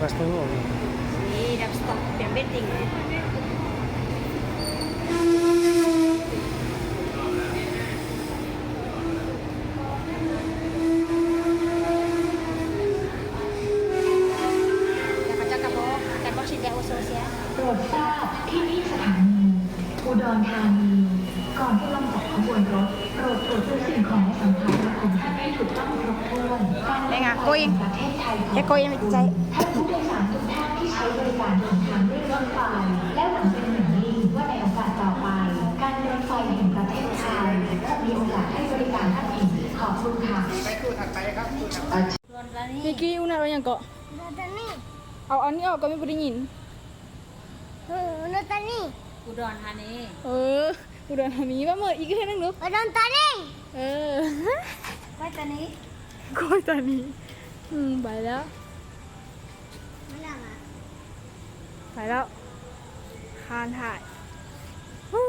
breakfast nu. Sì, da sto per wedding. Kakak cakap oh, kakak sih dia usul sih ya. โปรดทราบที่นี่สถานีอุดรธานีก่อนที่ลงจากขบวนรถโปรดตรวจดูสิ่งของและสัมภา การได้ไงเดินทางโกอิงประเทศไทยแค่โกยไม่ใจท่านผู้โดยสารทุกท่านที่ใช้บริการเดินทางด้วยรถไฟและหวังเป็นอย่างยิ่งว่าในโอกาสต่อไป การรถไฟแห่งประเทศไทยจะมีโอกาสให้บริการท่านอีกขอบคุณค่ะไมิกกี้อุณาเรายังเกาะเอาอันนี้ออกก็ไม่ได้ยิน Notani. อุดรธานีเอออุดรธานีว่าเมื่ออีกแค่นึงลูก Notani. เออไว้ตอนนี้ กล้วยตานีอืมไปแล้ว Mana? ไปแล้ว คานถ่ายฮู้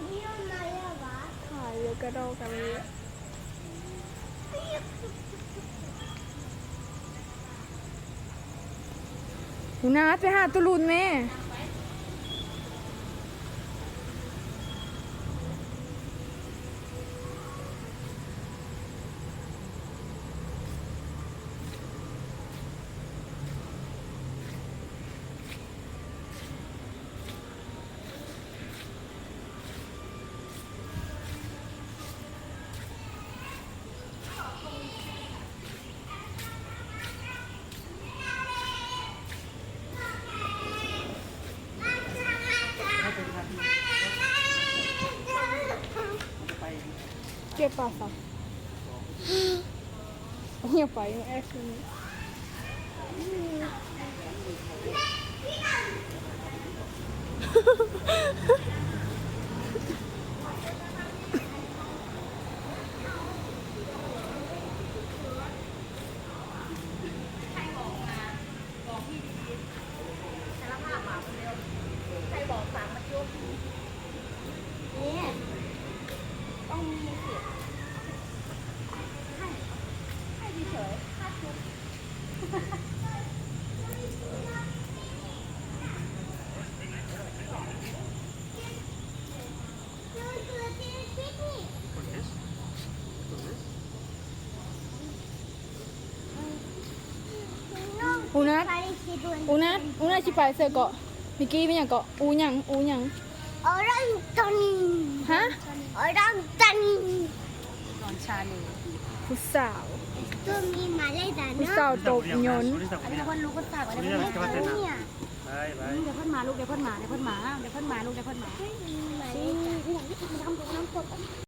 Ini Maya ba? ถ่ายแล้วก็ดอกกันเลยหูนาไปหาตุลุนแม่ เก็บปลาสั อคชั่นอูนัทอูนัทอูนัทชิไปเสือเกาะมิกกี้ไม่อยากเกาะอูหยังอูหยัง Orang tani. ฮะ Orang tani. อุดรชาลีผู้สาว Tu mi malai ผู้ dana. สาวตบยนต์อันนี้คนรู้คนฝากไว้ Ini แล้ว harus kita tena. Ni ah. Bye bye. เดี๋ยวเพิ่นมาลูกเดี๋ยวเพิ่นมาเดี๋ยวเพิ่นมาเดี๋ยวเพิ่นมาลูกเดี๋ยวเพิ่นมา Malai dana.